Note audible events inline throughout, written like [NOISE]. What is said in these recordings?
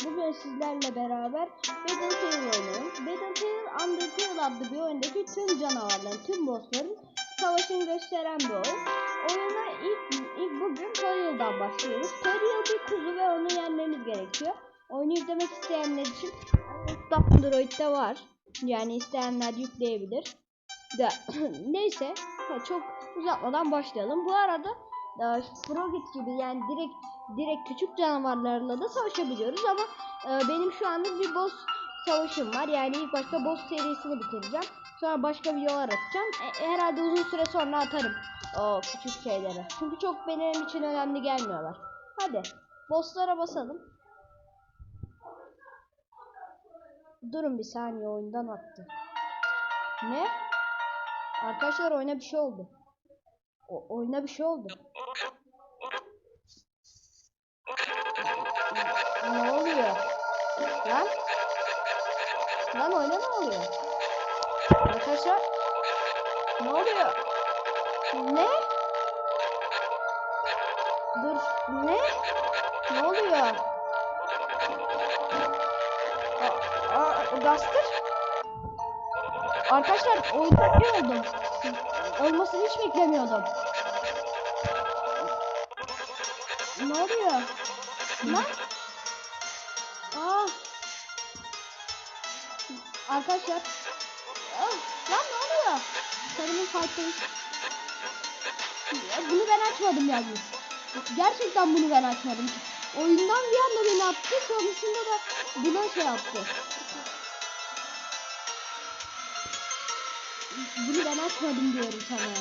Bugün sizlerle beraber Battlefield oynuyoruz. Battlefield Undertale adlı bir oyundaki tüm canavarların, tüm bossların savaşını gösteren bir oyun. Oyuna ilk, ilk bugün Toriel'dan başlıyoruz. Toriel bir kuzu ve onu yenmemiz gerekiyor. Oyunu izlemek isteyenler için Android'de var. Yani isteyenler yükleyebilir. Da, [CLEARS THROAT] neyse çok uzatmadan başlayalım. Bu arada Frogit gibi yani direkt direkt küçük canavarlarla da savaşabiliyoruz ama e, benim şu anda bir boss savaşım var. Yani ilk başta boss serisini bitireceğim. Sonra başka videolar atacağım. E, herhalde uzun süre sonra atarım o küçük şeyleri. Çünkü çok benim için önemli gelmiyorlar. Hadi bosslara basalım. Durun bir saniye oyundan attı. Ne? Arkadaşlar oyuna bir şey oldu. O, oyuna bir şey oldu. Lan? Lan oyuna ne oluyor? Arkadaşlar ne oluyor? Ne? Dur ne? Ne oluyor? Aa, aa, Gaster? Arkadaşlar oyunda ne oldum? Olmasını hiç beklemiyordum. Ne oluyor? Lan? Arkadaşlar. Aa, lan ne oluyor? Sarımın fight'tayız. Bunu ben açmadım yalnız. Gerçekten bunu ben açmadım. Oyundan bir anda beni attı. Sonrasında da buna şey yaptı. Bunu ben açmadım diyorum sana.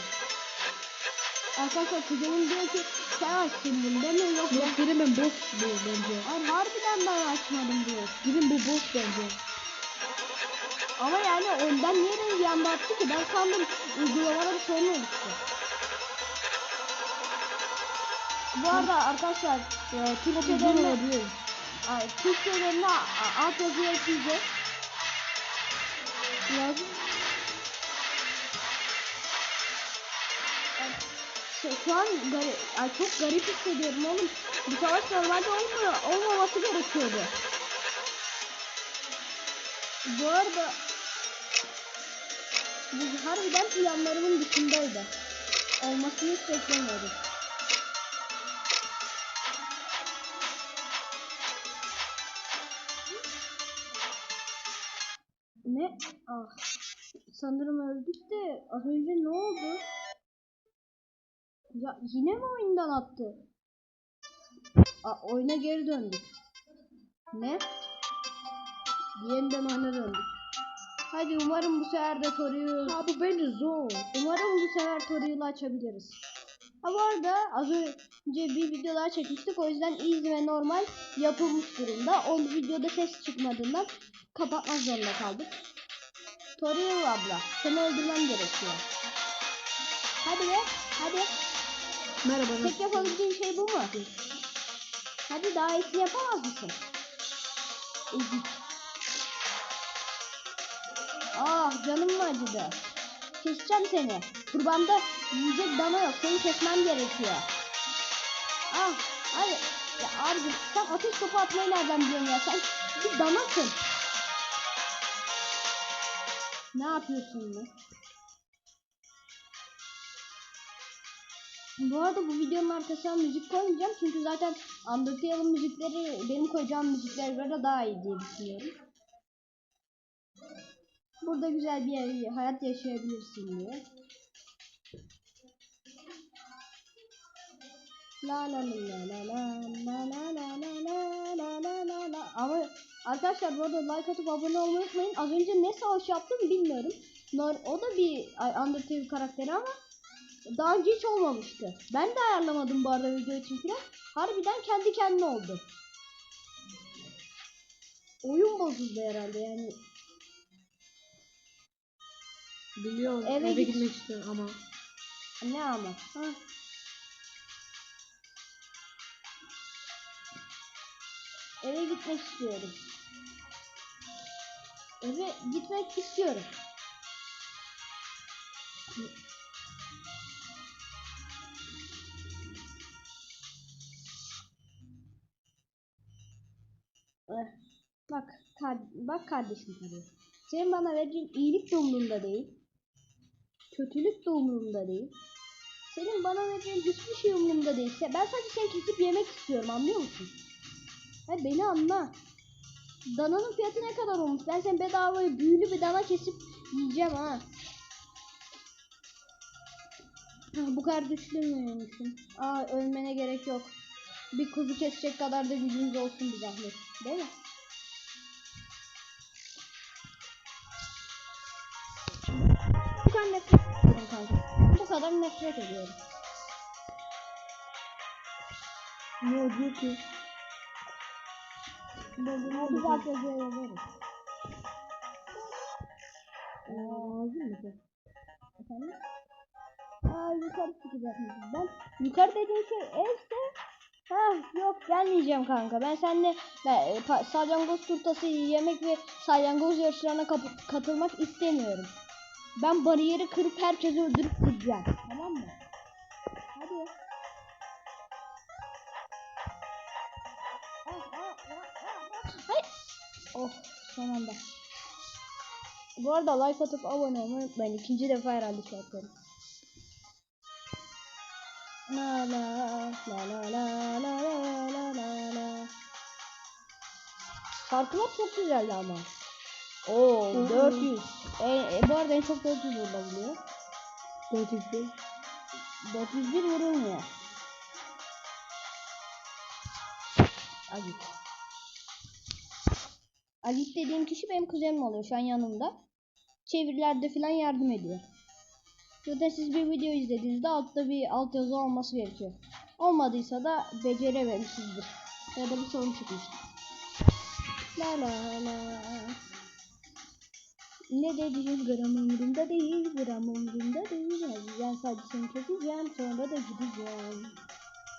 Arkadaşlar kuzenim diyor ki sen açtın bunu değil mi? Yok Yok Birim'in boss bu bence. Hayır harbiden ben açmadım diyor. Birim bu boss bence. Ama yani önden niye beni bir anda attı ki? Ben sandım uygulamada bir sorun oluştu. Bu arada arkadaşlar e, Türkçelerini, olabilir. ay, Türkçelerini a- alt yazıya. Yazın. Şey, şu an gari, ay, çok garip hissediyorum oğlum. Bu savaş normalde olmuyor, olmaması gerekiyordu. Bu arada bu harbiden planlarımın dışındaydı. Olmasını hiç beklemiyordum. Ne? Ah. Sanırım öldük de az önce ne oldu? Ya yine mi oyundan attı? Aa, oyuna geri döndük. Ne? Yeniden oyuna döndük. Hadi umarım bu sefer de Toriel... Ha bu bence zor. Umarım bu sefer Toriel'ı açabiliriz. Ha bu arada az önce bir video daha çekmiştik. O yüzden easy ve normal yapılmış durumda. O videoda ses çıkmadığından kapatmak zorunda kaldık. Toriel abla seni öldürmem gerekiyor. Hadi be hadi. Merhaba. Tek yapabildiğin şey bu mu? Hadi daha iyisini yapamaz mısın? Ezik. Ah canım mı acıdı? Keseceğim seni. Kurbanda yiyecek dana yok. Seni kesmem gerekiyor. Ah hadi. Ya abi sen ateş topu atmayı nereden biliyorsun ya? Sen bir danasın. Ne yapıyorsun lan? Bu arada bu videonun arkasına müzik koymayacağım çünkü zaten Undertale'ın müzikleri benim koyacağım müziklere göre daha iyi diye düşünüyorum. Burada güzel bir hayat yaşayabilirsin diye. La la la la la la la la la la la la la Ama arkadaşlar bu arada like atıp abone olmayı unutmayın. Az önce ne savaş yaptım bilmiyorum. O da bir Undertale karakteri ama daha önce hiç olmamıştı. Ben de ayarlamadım bu arada video için falan. Harbiden kendi kendine oldu. Oyun bozuldu herhalde yani. Biliyorum. Eve Eve, git. gitmek istiyorum ama. Ne ama? Ha. Eve gitmek istiyorum. Eve gitmek istiyorum. Eh, Bak, bak kardeşim tabii. Senin bana verdiğin iyilik de umurumda değil. Kötülük de umurumda değil. Senin bana verdiğin hiçbir şey umurumda değilse ben sadece seni kesip yemek istiyorum anlıyor musun? Ha beni anla. Dananın fiyatı ne kadar olmuş? Ben sen bedavaya büyülü bir dana kesip yiyeceğim ha. Ha, Bu kadar düşünmüyormuşum. Aa ölmene gerek yok. Bir kuzu kesecek kadar da gücünüz olsun bir zahmet. Değil mi? Bu kadar nefret ediyorum kanka. Bu kadar nefret ediyorum. Ne oluyor ki? Hadi zaten yazarız. Ağzın mı sen? Efendim? Aa yukarı çıkacakmışız. Ben yukarı dediğim şey evse Ha yok gelmeyeceğim kanka. Ben seninle ben, e, salyangoz turtası yemek ve salyangoz yarışlarına katılmak istemiyorum. Ben bariyeri kırıp herkesi öldürüp gideceğim. Tamam mı? Hadi. Hayır. Oh son anda. Bu arada like atıp abone olmayı unutmayın. İkinci defa herhalde şey yapıyorum. La la la la la la la la la. Şarkılar çok güzeldi ama. Oo Hı. 400. E, e, bu arada en çok 400 vurulabiliyor. 400 401 vurulmuyor. Agit. Agit dediğim kişi benim kuzenim oluyor şu an yanımda. Çevirilerde falan yardım ediyor. Zaten siz bir video izlediğinizde altta bir altyazı olması gerekiyor. Olmadıysa da becerememişizdir. Ya da bir sorun çıkmıştır. La la la. Ne dediğin gram umurumda değil, gram umurumda değil. Ben sadece seni keseceğim, sonra da gideceğim.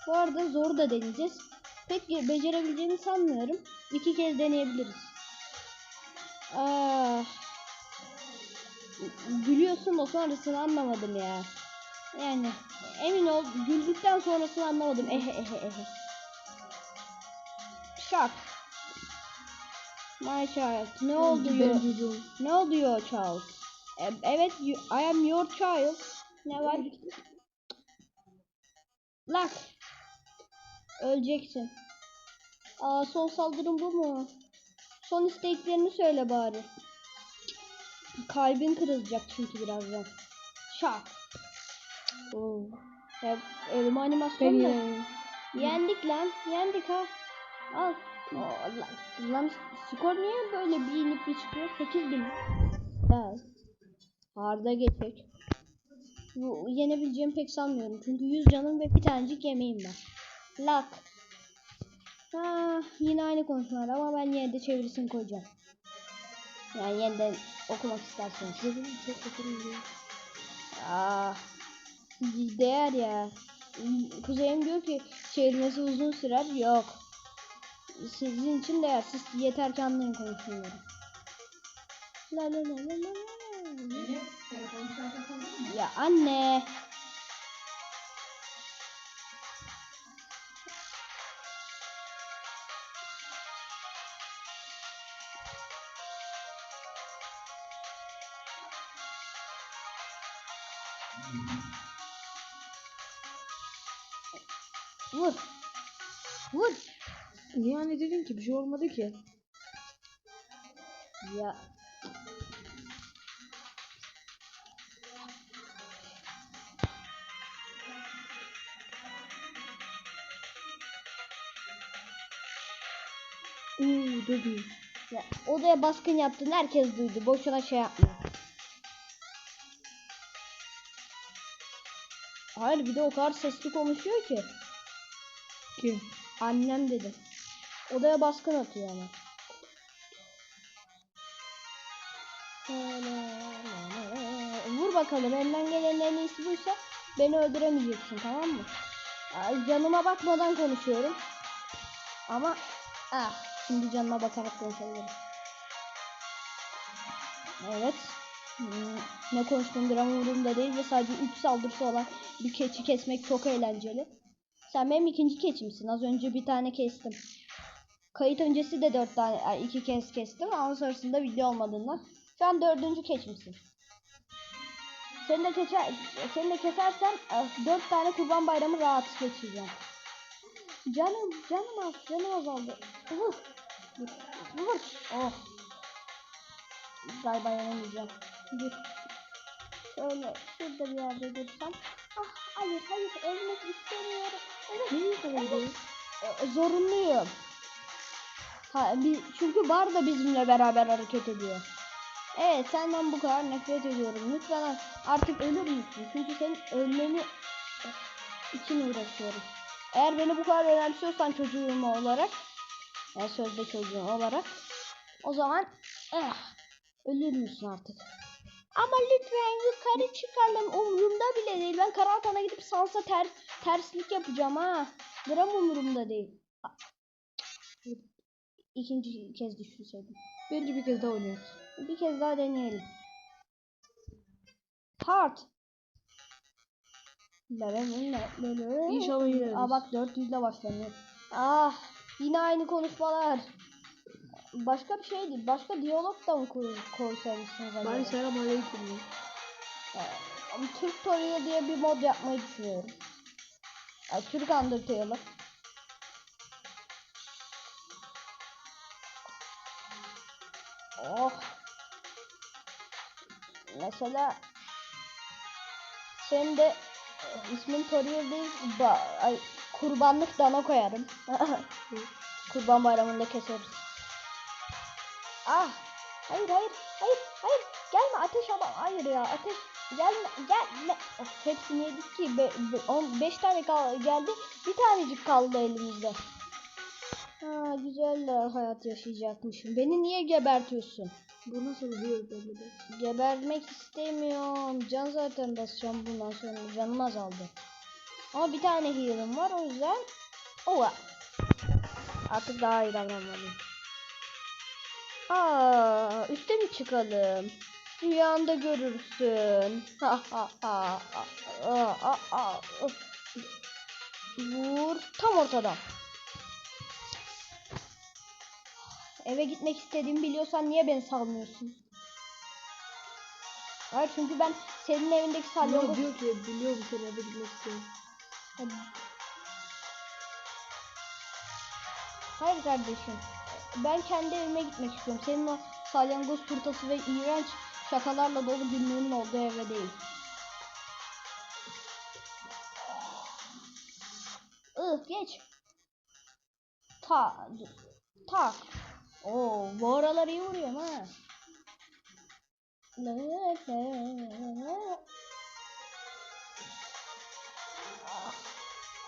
Bu arada zor da deneyeceğiz. Pek becerebileceğimi sanmıyorum. İki kez deneyebiliriz. Ah. Gülüyorsun da sonrasını anlamadım ya. Yani emin ol güldükten sonrasını anlamadım. Ehe ehe ehe. Şak. My child. Ne de Ne oldu your child? E, evet, you- I am your child. Ne var? Lak. Öleceksin. Aa son saldırın bu mu? Son isteklerini söyle bari. Kalbin kırılacak çünkü birazdan. Şak. Oo. Ya, ölüm animasyonu. Yendik lan. Yendik ha. Al. Oo, lan, skor niye böyle bir inip bir çıkıyor? 8000. Evet. Harda geçecek. Bu yenebileceğimi pek sanmıyorum. Çünkü 100 canım ve bir tanecik yemeğim var. Lak. Ha, yine aynı konuşmalar ama ben yine de çevirisini koyacağım. Yani yeniden okumak isterseniz. Ah. Değer ya. Kuzeyim diyor ki çevirmesi uzun sürer. Yok. Sizin için değer. Siz yeter ki anlayın konuşuyorum. La la la la la la. Ya anne. Vur. Vur. Niye anne dedin ki bir şey olmadı ki? Ya. Oo dedi. ya. Odaya baskın yaptın. Herkes duydu. Boşuna şey yapma. Hayır bir de o kadar sesli konuşuyor ki. Kim? Annem dedi. Odaya baskın atıyor ama. Vur bakalım elinden gelenin en iyisi buysa beni öldüremeyeceksin tamam mı? Canıma bakmadan konuşuyorum. Ama ah şimdi canıma bakarak konuşabilirim. Evet. Hmm, ne konuştuğum gram umurumda değil ve sadece 3 saldırısı olan bir keçi kesmek çok eğlenceli. Sen benim ikinci keçimsin. Az önce bir tane kestim. Kayıt öncesi de dört tane, ay, iki kez kestim ama sonrasında video olmadığından. Şu an dördüncü keçmişsin. Seni de, keser, seni de kesersem e, dört tane kurban bayramı rahat geçireceğim. Canım, canım az, canım azaldı. Vur. Vur. Vur. Oh. Galiba yanamayacağım. Dur. Şöyle şurada bir yerde dursam. Ah hayır hayır ölmek istemiyorum. Evet. Neyi kadar E, zorunluyum. Ha, bi- çünkü bar da bizimle beraber hareket ediyor. Evet senden bu kadar nefret ediyorum. Lütfen artık ölür müsün? Çünkü senin ölmeni için uğraşıyorum. Eğer beni bu kadar önemsiyorsan çocuğum olarak, yani sözde çocuğum olarak, o zaman eh, ölür müsün artık? Ama lütfen yukarı çıkalım. Umurumda bile değil. Ben Karahan'a gidip salsa ter, terslik yapacağım ha. Gram umurumda değil. İkinci kez düşünseydim. Bence bir kez daha oynuyoruz. Bir kez daha deneyelim. Hard. İnşallah yine Aa bak 400 ile başlanıyor. Ah yine aynı konuşmalar. Başka bir şey değil. Başka diyalog da mı koy, koysaymışsınız? Bari selam aleyküm. Ee, Türk Tori'ye diye bir mod yapmayı düşünüyorum. Yani Türk Undertale'ı. Oh. Mesela sen de e, ismin Toriel değil ba, ay, kurbanlık dana koyarım. [LAUGHS] Kurban bayramında keseriz. Ah. Hayır hayır hayır hayır gelme ateş adam hayır ya ateş gelme gelme of, hepsini yedik ki 5 tane kal geldi bir tanecik kaldı elimizde ha güzel hayat yaşayacakmışım beni niye gebertiyorsun Bu nasıl bir de. gebermek istemiyorum can zaten basacağım bundan sonra canım azaldı ama bir tane heal'ım var o yüzden ova artık daha iyi davranmalıyım Aa, üste mi çıkalım? Rüyanda görürsün. Ha ha ha. Aa, aa, aa. Vur tam ortadan. Eve gitmek istediğimi biliyorsan niye beni salmıyorsun? Hayır çünkü ben senin evindeki Ne salyangoz... diyor ki biliyorum seni eve gitmek istiyorum. Hayır kardeşim. Ben kendi evime gitmek istiyorum. Senin o salyangoz turtası ve iğrenç şakalarla dolu günlüğünün olduğu eve değil. Ih geç. Ta tak. Oo bu aralar iyi vuruyorum ha.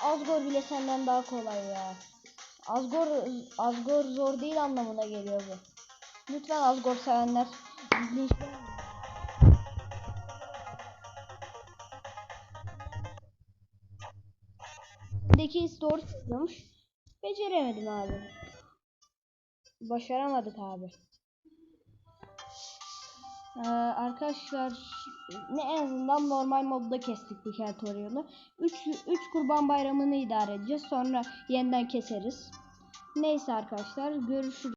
Asgore bile senden daha kolay ya. Asgor Asgor zor değil anlamına geliyor bu. Lütfen Asgor sevenler. Deki doğru söylüyormuş. Beceremedim abi. Başaramadık abi. Ee, arkadaşlar ne en azından normal modda kestik bu tutorial'ı. 3 3 kurban bayramını idare edeceğiz. Sonra yeniden keseriz. Neyse arkadaşlar görüşürüz.